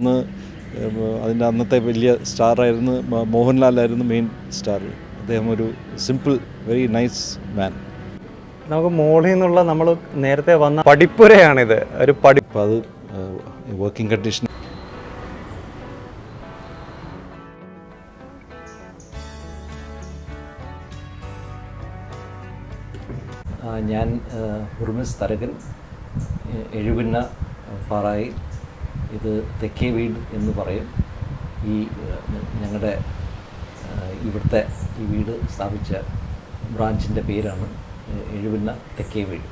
അന്ന് അതിന്റെ അന്നത്തെ വലിയ സ്റ്റാറായിരുന്നു മോഹൻലാലായിരുന്നു മെയിൻ സ്റ്റാർ അദ്ദേഹം ഒരു സിമ്പിൾ വെരി നൈസ് മാൻ നമുക്ക് മോളിൽ നിന്നുള്ള നമ്മൾ നേരത്തെ വന്ന പഠിപ്പുരയാണിത്. ഒരു പഠിപ്പ് അത് വർക്കിംഗ് കണ്ടീഷൻ ഞാൻ ഉർമിസ് തരകൻ എഴുപിന്ന പാറായി ഇത് തെക്കേ വീട് എന്ന് പറയും. ഈ ഞങ്ങളുടെ ഇവിടുത്തെ ഈ വീട് സ്ഥാപിച്ച ബ്രാഞ്ചിന്റെ പേരാണ് എഴുപിന്ന തെക്കേ വീട്.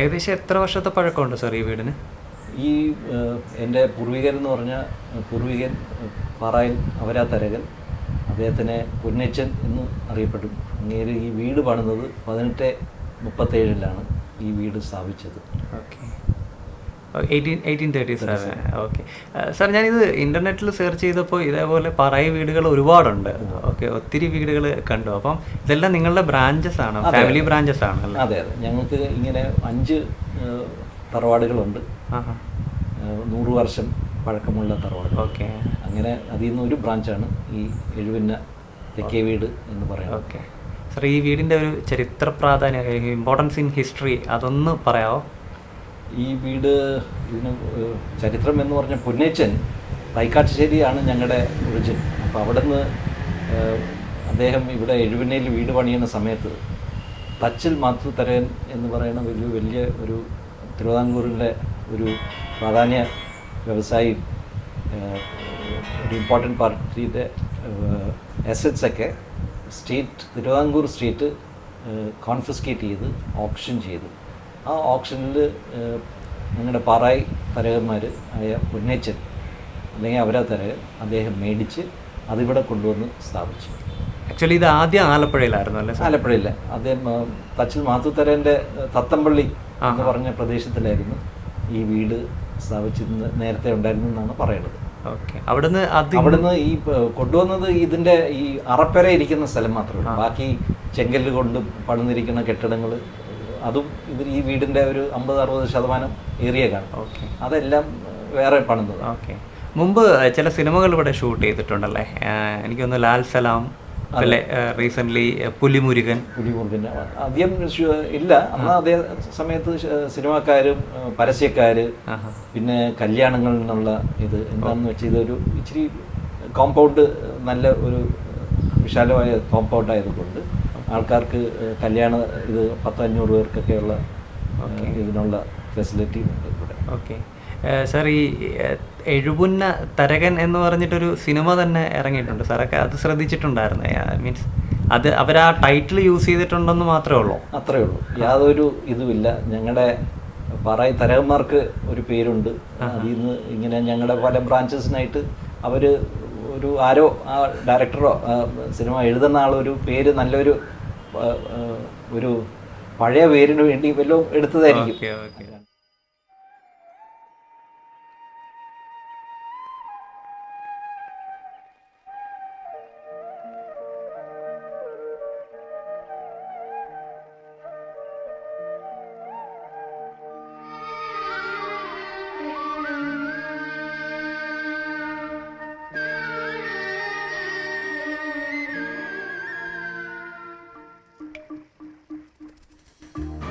ഏകദേശം എത്ര വർഷത്തെ പഴക്കമുണ്ട് സാർ ഈ വീടിന്? ഈ എന്റെ പൂർവികൻ എന്ന് പറഞ്ഞാൽ പൂർവികൻ ഏഹ്, അവരാ തരകൻ അദ്ദേഹത്തിനെ പൊന്നച്ചൻ എന്ന് അറിയപ്പെടും. അങ്ങേര് ഈ വീട് പണിതത് പതിനെട്ട് മുപ്പത്തേഴിലാണ് ഈ വീട് സ്ഥാപിച്ചത്. Okay. Eighteen eighteen thirty seven okay sir ഞാനിത് ഇന്റർനെറ്റിൽ സെർച്ച് ചെയ്തപ്പോൾ ഇതേപോലെ പറയ വീടുകൾ ഒരുപാടുണ്ട്. ഓക്കെ ഒത്തിരി വീടുകൾ കണ്ടു. അപ്പം ഇതെല്ലാം നിങ്ങളുടെ ബ്രാഞ്ചസ് ആണ് ഫാമിലി ബ്രാഞ്ചസ് ആണ് അതെ അതെ. ഞങ്ങൾക്ക് ഇങ്ങനെ അഞ്ച് തറവാടുകളുണ്ട്. നൂറ് വർഷം പഴക്കമുള്ള തറവാട് ഓക്കെ അങ്ങനെ അതിൽ നിന്ന് ഒരു ബ്രാഞ്ചാണ് ഈ എഴുപിന്ന തെക്കേ വീട് എന്ന് പറയുന്നത്. ഓക്കെ സാർ ഈ വീടിന്റെ ഒരു ചരിത്ര പ്രാധാന്യം ഇമ്പോർട്ടൻസ് ഇൻ ഹിസ്റ്ററി അതൊന്ന് പറയാമോ ഈ വീട് ഇതിന് ചരിത്രം എന്ന് പറഞ്ഞ പൊന്നേച്ചൻ തൈക്കാട്ടുശ്ശേരിയാണ് ഞങ്ങളുടെ ഒറിജിൻ. അപ്പോൾ അവിടെ നിന്ന് അദ്ദേഹം ഇവിടെ എഴുപനയിൽ വീട് പണിയുന്ന സമയത്ത് തച്ചിൽ മാത്തു തരയൻ എന്ന് പറയുന്ന വലിയ വലിയ ഒരു തിരുവിതാംകൂറിന്റെ ഒരു പ്രാധാന്യ വ്യവസായി ഒരു ഇമ്പോർട്ടന്റ് പാർട്ടിയുടെ എസറ്റ്സ് ഒക്കെ സ്റ്റേറ്റ് തിരുവിതാംകൂർ സ്റ്റേറ്റ് കോൺഫിസ്കേറ്റ് ചെയ്ത് ഓപ്ഷൻ ചെയ്തു. ആ ഓപ്ഷനിൽ ഞങ്ങളുടെ പാറായി തരകന്മാർ ആയ ഉന്നയിച്ചൻ അല്ലെങ്കിൽ അവരാ തരകൻ അദ്ദേഹം മേടിച്ച് അതിവിടെ കൊണ്ടുവന്ന് സ്ഥാപിച്ചു. ആക്ച്വലി ഇത് ആദ്യം ആലപ്പുഴയിലായിരുന്നു അല്ലേ ആലപ്പുഴയിലെ. ആലപ്പുഴയില്ല അദ്ദേഹം തച്ച് തച്ചിൽ മാത്തുത്തരന്റെ തത്തമ്പള്ളി എന്ന് പറഞ്ഞ പ്രദേശത്തിലായിരുന്നു ഈ വീട് സ്ഥാപിച്ചിരുന്ന നേരത്തെ ഉണ്ടായിരുന്നു എന്നാണ് പറയുന്നത് ഓക്കെ. അവിടുന്ന് അവിടുന്ന് ഈ കൊണ്ടുവന്നത് ഇതിന്റെ ഈ അറപ്പര ഇരിക്കുന്ന സ്ഥലം മാത്രമേ ബാക്കി ചെങ്കല്ല് കൊണ്ട് പണിതിരിക്കുന്ന കെട്ടിടങ്ങൾ അതും ഇവർ ഈ വീടിന്റെ ഒരു അമ്പത് അറുപത് ശതമാനം ഏറിയ കാണും ഓക്കെ. അതെല്ലാം വേറെ പണിതത്. ഓക്കെ. മുമ്പ് ചില സിനിമകൾ ഇവിടെ ഷൂട്ട് ചെയ്തിട്ടുണ്ടല്ലേ? എനിക്ക് എനിക്കൊന്ന് ലാൽ സലാം പിന്നെ റീസെന്റ് പുലിമുരുകൻ. പുലിമുരുകൻ. ആദ്യം ഇല്ല. അന്ന് അതേ സമയത്ത് സിനിമാക്കാരും പരസ്യക്കാര് പിന്നെ കല്യാണങ്ങളിൽ നിന്നുള്ള ഇത് എന്താണെന്ന് വെച്ചാൽ ഇതൊരു ഇച്ചിരി കോമ്പൗണ്ട് നല്ല ഒരു വിശാലമായ കോമ്പൗണ്ട് ആയതുകൊണ്ട് ആൾക്കാർക്ക് കല്യാണ ഇത് പത്തഞ്ഞൂറ് പേർക്കൊക്കെയുള്ള ഇതിനുള്ള ഫെസിലിറ്റി ഉണ്ട് ഇവിടെ. ഓക്കെ. സാർ ഈ എഴുപുന്ന തരകൻ എന്ന് പറഞ്ഞിട്ടൊരു സിനിമ തന്നെ ഇറങ്ങിയിട്ടുണ്ട്. സാറൊക്കെ അത് ശ്രദ്ധിച്ചിട്ടുണ്ടായിരുന്നു? മീൻസ് അത് അവർ ആ ടൈറ്റിൽ യൂസ് ചെയ്തിട്ടുണ്ടെന്ന് മാത്രമേ ഉള്ളൂ. അത്രേ ഉള്ളൂ. യാതൊരു ഇതുമില്ല. ഞങ്ങളുടെ പാറായി തരകന്മാർക്ക് ഒരു പേരുണ്ട്. അതിൽ നിന്ന് ഇങ്ങനെ ഞങ്ങളുടെ പല ബ്രാഞ്ചസിനായിട്ട് അവർ ഒരു ആരോ ആ ഡയറക്ടറോ സിനിമ എഴുതുന്ന ആളൊരു പേര് നല്ലൊരു ഒരു പഴയ പേരിന് വേണ്ടി വല്ലതും എടുത്തതായിരിക്കും.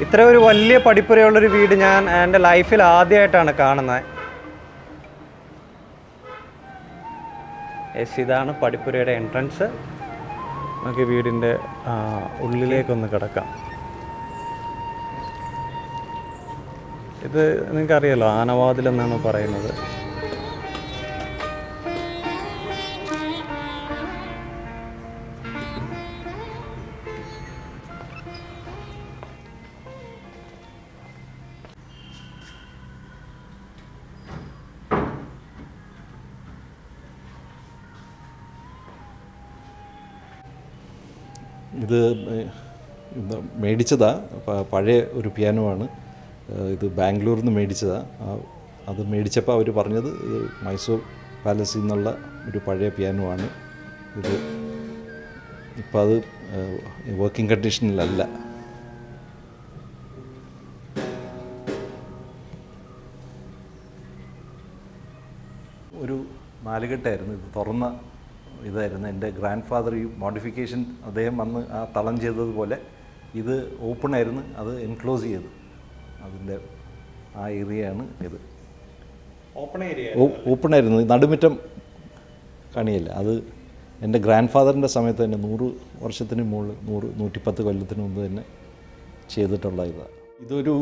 ഇത്ര ഒരു വലിയ പഠിപ്പുരയുള്ളൊരു വീട് ഞാൻ എന്റെ ലൈഫിൽ ആദ്യമായിട്ടാണ് കാണുന്നത്. യെസ് ഇതാണ് പഠിപ്പുരയുടെ എൻട്രൻസ്. നമുക്ക് വീടിന്റെ ഉള്ളിലേക്കൊന്ന് കിടക്കാം. ഇത് നിങ്ങൾക്കറിയാലോ ആനവാതിൽ എന്നാണ് പറയുന്നത്. ഇത് ഏഹ്, ഇത് മേടിച്ചതാ. പ- പഴയ ഒരു പിയാനോ ആണ്. ഇത് ബാംഗ്ലൂരിൽ നിന്ന് മേടിച്ചതാണ് അത് മേടിച്ചപ്പോൾ അവർ പറഞ്ഞത് ഇത് മൈസൂർ പാലസിൽ നിന്നുള്ള ഒരു പഴയ പിയാനോ ആണ്. ഇത് ഇപ്പം അത് വർക്കിംഗ് കണ്ടീഷനിലല്ല ഒരു നാലുകെട്ടായിരുന്നു ഇത്. തുറന്ന ഇതായിരുന്നു എന്റെ ഗ്രാൻഡ് ഫാദർ ഈ മോഡിഫിക്കേഷൻ അദ്ദേഹം വന്ന് ആ തളം ചെയ്തതുപോലെ ഇത് ഓപ്പൺ ആയിരുന്നു അത് എൻക്ലോസ് ചെയ്തു. അതിന്റെ ആ ഏരിയയാണ് ഇത്. ഓപ്പൺ ഏരിയ ഓപ്പൺ ആയിരുന്നു. നടുമുറ്റം കണിയല്ല അത് എന്റെ ഗ്രാൻഡ് ഫാദറിന്റെ സമയത്ത് തന്നെ നൂറ് വർഷത്തിന് മുകളിൽ നൂറ് നൂറ്റിപ്പത്ത് കൊല്ലത്തിന് മുമ്പ് തന്നെ ചെയ്തിട്ടുള്ള ഇതാണ് ഇതൊരു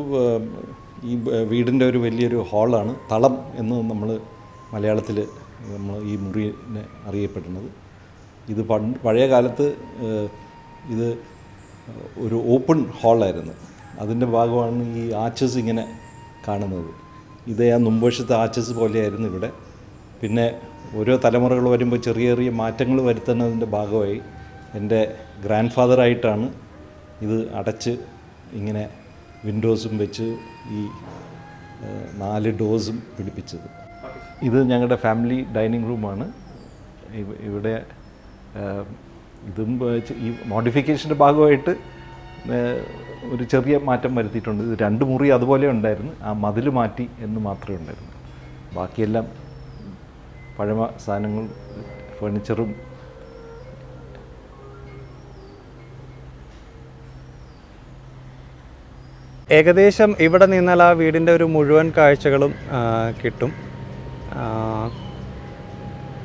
ഈ വീടിന്റെ ഒരു വലിയൊരു ഹാളാണ് തളം എന്ന് നമ്മൾ മലയാളത്തിൽ നമ്മൾ ഈ മുറിനെ അറിയപ്പെടുന്നത്. ഇത് പണ്ട് പഴയ കാലത്ത് ഇത് ഒരു ഓപ്പൺ ഹാളായിരുന്നു. അതിന്റെ ഭാഗമാണ് ഈ ആച്ചസ് ഇങ്ങനെ കാണുന്നത്. ഇത് ആ മുൻവശത്തെ ആച്ചസ് പോലെയായിരുന്നു ഇവിടെ. പിന്നെ ഓരോ തലമുറകൾ വരുമ്പോൾ ചെറിയ ചെറിയ മാറ്റങ്ങൾ വരുത്തുന്നതിന്റെ ഭാഗമായി എന്റെ ഗ്രാൻഡ് ഫാദറായിട്ടാണ് ഇത് അടച്ച് ഇങ്ങനെ വിൻഡോസും വെച്ച് ഈ നാല് ഡോസും പിടിപ്പിച്ചത്. ഇത് ഞങ്ങളുടെ ഫാമിലി ഡൈനിങ് റൂമാണ്. ഇവിടെ ഇതും ഈ മോഡിഫിക്കേഷന്റെ ഭാഗമായിട്ട് ഒരു ചെറിയ മാറ്റം വരുത്തിയിട്ടുണ്ട്. ഇത് രണ്ട് മുറി അതുപോലെ ഉണ്ടായിരുന്നു. ആ മതിൽ മാറ്റി എന്ന് മാത്രമേ ഉണ്ടായിരുന്നു ബാക്കിയെല്ലാം പഴമ സാധനങ്ങൾ ഫർണിച്ചറും ഏകദേശം ഇവിടെ നിന്നാൽ ആ വീടിന്റെ ഒരു മുഴുവൻ കാഴ്ചകളും കിട്ടും.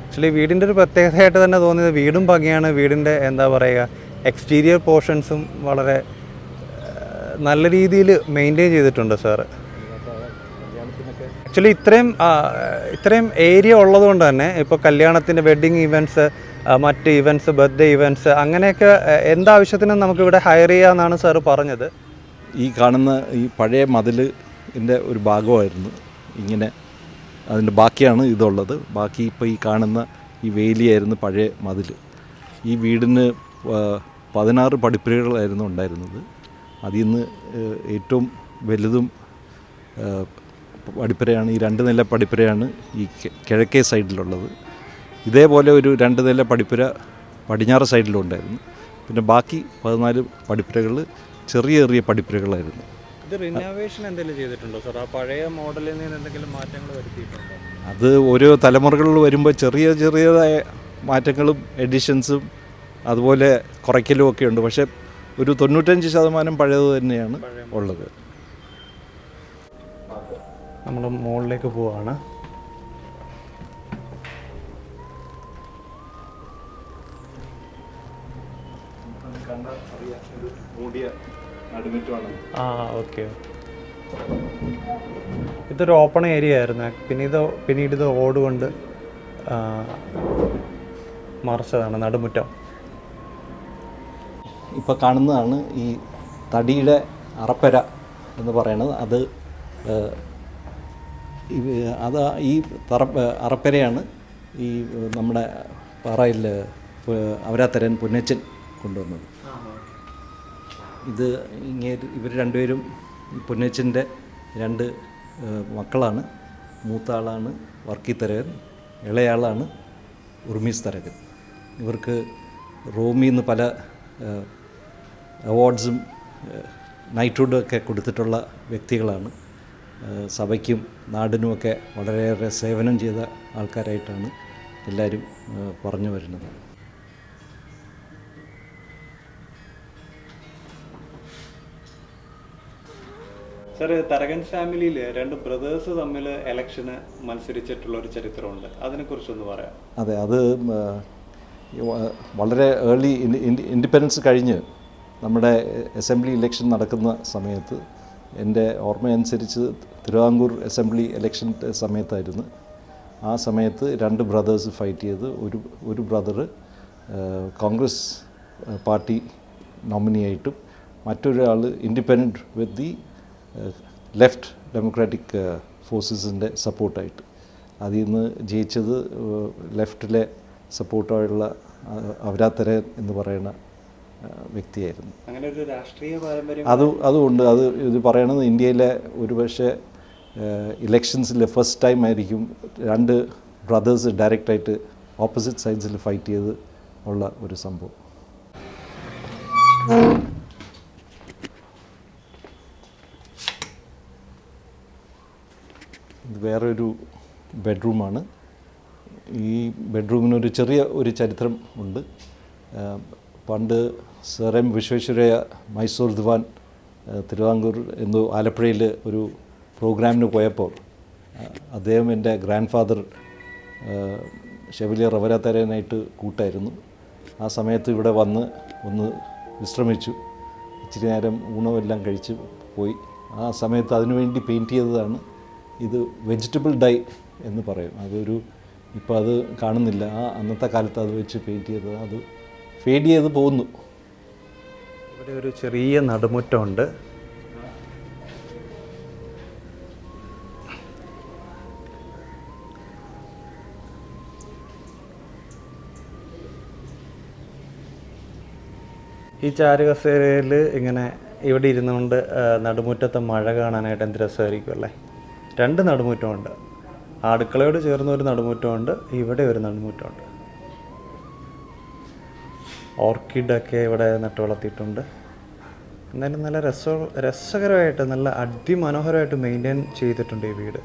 ആക്ച്വലി വീടിന്റെ ഒരു പ്രത്യേകതയായിട്ട് തന്നെ തോന്നിയത് വീടും ഭംഗിയാണ് വീടിന്റെ എന്താ പറയുക എക്സ്റ്റീരിയർ പോർഷൻസും വളരെ നല്ല രീതിയിൽ മെയിന്റെയിൻ ചെയ്തിട്ടുണ്ട് സാറ് ആക്ച്വലി ഇത്രയും ഇത്രയും ഏരിയ ഉള്ളതുകൊണ്ട് തന്നെ ഇപ്പോൾ കല്യാണത്തിന്റെ വെഡ്ഡിങ് ഇവന്റ്സ് മറ്റ് ഇവന്റ്സ് ബർത്ത്ഡേ ഇവന്റ്സ് അങ്ങനെയൊക്കെ എന്താവശ്യത്തിനും നമുക്കിവിടെ ഹയർ ചെയ്യാമെന്നാണ് സാറ് പറഞ്ഞത്. ഈ കാണുന്ന ഈ പഴയ മതിലിന്റെ ഒരു ഭാഗമായിരുന്നു ഇങ്ങനെ അതിന്റെ ബാക്കിയാണ് ഇതുള്ളത്. ബാക്കി ഇപ്പോൾ ഈ കാണുന്ന ഈ വേലിയായിരുന്നു പഴയ മതിൽ ഈ വീടിന് പതിനാറ് പടിപ്പുരകളായിരുന്നു ഉണ്ടായിരുന്നത്. അതിൽ നിന്ന് ഏറ്റവും വലുതും പടിപ്പുരയാണ് ഈ രണ്ട് നില പടിപ്പുരയാണ് ഈ കിഴക്കേ സൈഡിലുള്ളത്. ഇതേപോലെ ഒരു രണ്ട് നില പടിപ്പുര പടിഞ്ഞാറ് സൈഡിലും ഉണ്ടായിരുന്നു പിന്നെ ബാക്കി പതിനാല് പടിപ്പുരകൾ ചെറിയ ചെറിയ പടിപ്പുരകളായിരുന്നു. ഇത് റിനോവേഷൻ എന്തെങ്കിലും ചെയ്തിട്ടുണ്ടോ സാർ ആ പഴയ മോഡലിൽ നിന്ന് എന്തെങ്കിലും മാറ്റങ്ങൾ വരുത്തിയിട്ടുണ്ടോ? അത് ഓരോ തലമുറകളിൽ വരുമ്പോൾ ചെറിയ ചെറിയതായ മാറ്റങ്ങളും എഡിഷൻസും അതുപോലെ കുറയ്ക്കലും ഒക്കെ ഉണ്ട്. പക്ഷേ ഒരു തൊണ്ണൂറ്റഞ്ച് ശതമാനം പഴയത് തന്നെയാണ് ഉള്ളത്. നമ്മൾ മുകളിലേക്ക് പോവാണ്. ആ ഓക്കെ. ഇതൊരു ഓപ്പൺ ഏരിയ ആയിരുന്നു. പിന്നെ ഇത് പിന്നീട് ഇത് ഓട് കൊണ്ട് മറച്ചതാണ് നടുമുറ്റം. ഇപ്പോൾ കാണുന്നതാണ് ഈ തടിയുടെ അറപ്പര എന്ന് പറയുന്നത്. അത് അത് ഈ തറ അറപ്പരയാണ് ഈ നമ്മുടെ പാറയിൽ അവരാത്തരൻ പുന്നച്ചൻ കൊണ്ടുവന്നത്. ഇത് ഇങ്ങേ ഇവർ രണ്ടുപേരും പൊന്നച്ചന്റെ രണ്ട് മക്കളാണ്. മൂത്ത ആളാണ് വർക്കി തരകൻ ഇളയാളാണ് ഉർമീസ് തരകൻ ഇവർക്ക് റോമിൽ നിന്ന് പല അവാർഡ്സും നൈറ്റ്ഹുഡൊക്കെ കൊടുത്തിട്ടുള്ള വ്യക്തികളാണ്. സഭയ്ക്കും നാടിനുമൊക്കെ വളരെയേറെ സേവനം ചെയ്ത ആൾക്കാരായിട്ടാണ് എല്ലാവരും പറഞ്ഞു വരുന്നത്. സാർ തരകൻ ഫാമിലിയിൽ രണ്ട് ബ്രദേഴ്സ് തമ്മിൽ ഇലക്ഷന് മത്സരിച്ചിട്ടുള്ള ഒരു ചരിത്രമുണ്ട്. അതിനെക്കുറിച്ചൊന്ന് പറയാം. അതെ അത് വളരെ ഏർലി ഇൻഡിപെൻഡൻസ് കഴിഞ്ഞ് നമ്മുടെ അസംബ്ലി ഇലക്ഷൻ നടക്കുന്ന സമയത്ത് എന്റെ ഓർമ്മയനുസരിച്ച് തിരുവാങ്കൂർ അസംബ്ലി ഇലക്ഷൻ സമയത്തായിരുന്നു. ആ സമയത്ത് രണ്ട് ബ്രദേഴ്സ് ഫൈറ്റ് ചെയ്ത് ഒരു ഒരു ബ്രദർ കോൺഗ്രസ് പാർട്ടി നോമിനിയായിട്ടും മറ്റൊരാൾ independent with the left democratic ഫോഴ്സസിന്റെ സപ്പോർട്ടായിട്ട്. അതിൽ നിന്ന് ജയിച്ചത് ലെഫ്റ്റിലെ സപ്പോർട്ടായുള്ള അവരാത്തരൻ എന്ന് പറയുന്ന വ്യക്തിയായിരുന്നു. അത് അതുകൊണ്ട് അത് ഇത് പറയണത് ഇന്ത്യയിലെ ഒരുപക്ഷെ ഇലക്ഷൻസിലെ ഫസ്റ്റ് ടൈം ആയിരിക്കും രണ്ട് ബ്രദേഴ്സ് ഡയറക്റ്റായിട്ട് ഓപ്പോസിറ്റ് സൈഡ്സിൽ ഫൈറ്റ് ചെയ്ത് ഉള്ള ഒരു സംഭവം. വേറൊരു ബെഡ്റൂമാണ്. ഈ ബെഡ്റൂമിനൊരു ചെറിയ ഒരു ചരിത്രം ഉണ്ട്. പണ്ട് സർ എം വിശ്വേശ്വരയ മൈസൂർ ദിവാൻ തിരുവാങ്കൂർ എന്നു ആലപ്പുഴയിൽ ഒരു പ്രോഗ്രാമിന് പോയപ്പോൾ അദ്ദേഹം എന്റെ ഗ്രാൻഡ് ഫാദർ ഷെവലിയ റവരാത്തരനായിട്ട് കൂട്ടായിരുന്നു. ആ സമയത്ത് ഇവിടെ വന്ന് ഒന്ന് വിശ്രമിച്ചു. ഇച്ചിരി നേരം ഊണമെല്ലാം കഴിച്ച് പോയി. ആ സമയത്ത് അതിനുവേണ്ടി പെയിന്റ് ചെയ്തതാണ് ഇത് വെജിറ്റബിൾ ഡൈ എന്ന് പറയും. അതൊരു ഇപ്പോൾ അത് കാണുന്നില്ല. ആ അന്നത്തെ കാലത്ത് അത് വെച്ച് പെയിന്റ് ചെയ്തത് അത് ഫെയ്ഡ് ചെയ്ത് പോകുന്നു. ഇവിടെ ഒരു ചെറിയ നടുമുറ്റമുണ്ട്. ഈ ചാരുകസേരയിൽ ഇങ്ങനെ ഇവിടെ ഇരുന്നുകൊണ്ട് നടുമുറ്റത്തെ മഴ കാണാനായിട്ട് എന്ത് രസമായിരിക്കും അല്ലേ? രണ്ട് നടുമുറ്റമുണ്ട്. അടുക്കളയോട് ചേർന്ന ഒരു നടുമുറ്റമുണ്ട്. ഇവിടെ ഒരു നടുമുറ്റമുണ്ട്. ഓർക്കിഡൊക്കെ ഇവിടെ നട്ടു വളർത്തിയിട്ടുണ്ട്. എന്നാലും നല്ല രസ രസകരമായിട്ട് നല്ല അതിമനോഹരമായിട്ട് മെയിന്റെയിൻ ചെയ്തിട്ടുണ്ട് ഈ വീട്.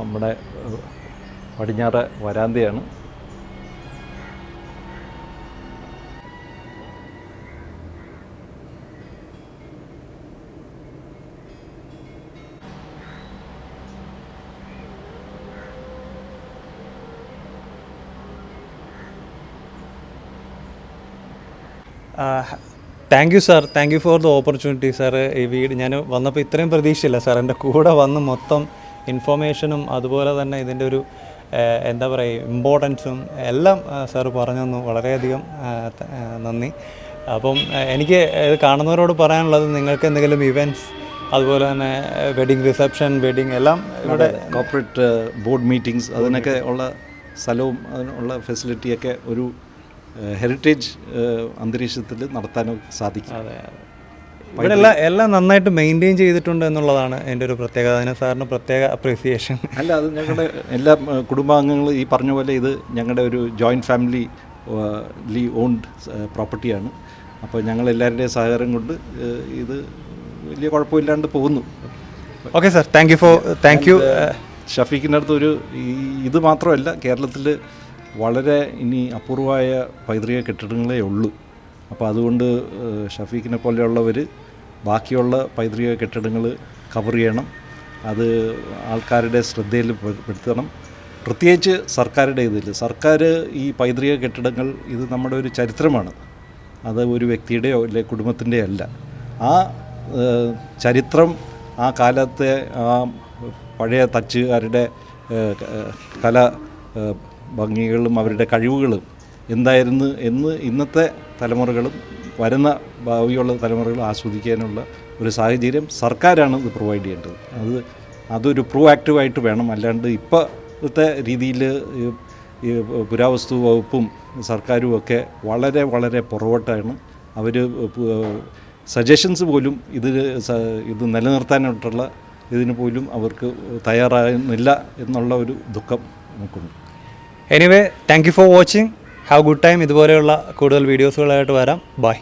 നമ്മുടെ പടിഞ്ഞാറ് വരാന്തയാണ്. Thank you sir. Thank you for the opportunity sir ഈ വീട് ഞാൻ വന്നപ്പോൾ ഇത്രയും പ്രതീക്ഷയില്ല സാർ. എന്റെ കൂടെ വന്ന് മൊത്തം ഇൻഫോർമേഷനും അതുപോലെ തന്നെ ഇതിന്റെ ഒരു എന്താ പറയുക ഇമ്പോർട്ടൻസും എല്ലാം സാർ പറഞ്ഞു തന്നു. വളരെയധികം നന്ദി. അപ്പം എനിക്ക് ഇത് കാണുന്നവരോട് പറയാനുള്ളത് നിങ്ങൾക്ക് എന്തെങ്കിലും ഇവന്റ്സ് അതുപോലെ തന്നെ വെഡിങ് റിസപ്ഷൻ വെഡിങ് എല്ലാം ഇവിടെ കോർപ്പറേറ്റ് ബോർഡ് മീറ്റിങ്സ് അതിനൊക്കെ ഉള്ള സ്ഥലവും അതിനുള്ള ഫെസിലിറ്റിയൊക്കെ ഒരു ഹെറിറ്റേജ് അന്തരീക്ഷത്തിൽ നടത്താനും സാധിക്കും. ഇവിടെ എല്ലാം എല്ലാം നന്നായിട്ട് മെയിന്റെയിൻ ചെയ്തിട്ടുണ്ട് എന്നുള്ളതാണ് എന്റെ ഒരു പ്രത്യേകത. അതിന് സാറിന് പ്രത്യേക അപ്രീസിയേഷൻ അല്ല അത് ഞങ്ങളുടെ എല്ലാ കുടുംബാംഗങ്ങളും ഈ പറഞ്ഞ പോലെ ഇത് ഞങ്ങളുടെ ഒരു ജോയിന്റ് ഫാമിലി ലി ഓൺഡ് പ്രോപ്പർട്ടിയാണ് അപ്പോൾ ഞങ്ങൾ എല്ലാവരുടെയും സഹകരണം കൊണ്ട് ഇത് വലിയ കുഴപ്പമില്ലാണ്ട് പോകുന്നു. Okay sir thank you for thank you ഷഫീഖിന്റെ അടുത്ത് ഒരു ഇത് മാത്രമല്ല കേരളത്തിൽ വളരെ ഇനി അപൂർവമായ പൈതൃക കെട്ടിടങ്ങളേ ഉള്ളൂ. അപ്പോൾ അതുകൊണ്ട് ഷഫീഖിനെ പോലെയുള്ളവർ ബാക്കിയുള്ള പൈതൃക കെട്ടിടങ്ങൾ കവർ ചെയ്യണം. അത് ആൾക്കാരുടെ ശ്രദ്ധയിൽ പെടുത്തണം. പ്രത്യേകിച്ച് സർക്കാരുടെ ഇതിൽ സർക്കാർ ഈ പൈതൃക കെട്ടിടങ്ങൾ ഇത് നമ്മുടെ ഒരു ചരിത്രമാണ്. അത് ഒരു വ്യക്തിയുടെയോ അല്ലെ കുടുംബത്തിന്റെയോ അല്ല. ആ ചരിത്രം ആ കാലത്തെ ആ പഴയ തച്ചുകാരുടെ കല ഭംഗികളും അവരുടെ കഴിവുകളും എന്തായിരുന്നു എന്ന് ഇന്നത്തെ തലമുറകളും വരുന്ന ഭാവിയുള്ള തലമുറകൾ ആസ്വദിക്കാനുള്ള ഒരു സാഹചര്യം സർക്കാരാണ് ഇത് പ്രൊവൈഡ് ചെയ്യേണ്ടത്. അത് അതൊരു പ്രോ ആക്റ്റീവായിട്ട് വേണം. അല്ലാണ്ട് ഇപ്പോഴത്തെ രീതിയിൽ ഈ പുരാവസ്തു വകുപ്പും സർക്കാരും ഒക്കെ വളരെ വളരെ പുറകോട്ടാണ്. അവർ സജഷൻസ് പോലും ഇത് ഇത് നിലനിർത്താനായിട്ടുള്ള ഇതിന് പോലും അവർക്ക് തയ്യാറാകുന്നില്ല എന്നുള്ള ഒരു ദുഃഖം നമുക്കുണ്ട്. Anyway thank you for watching have good time ഇതുപോലെയുള്ള കൂടുതൽ വീഡിയോസുകളായിട്ട് വരാം. ബൈ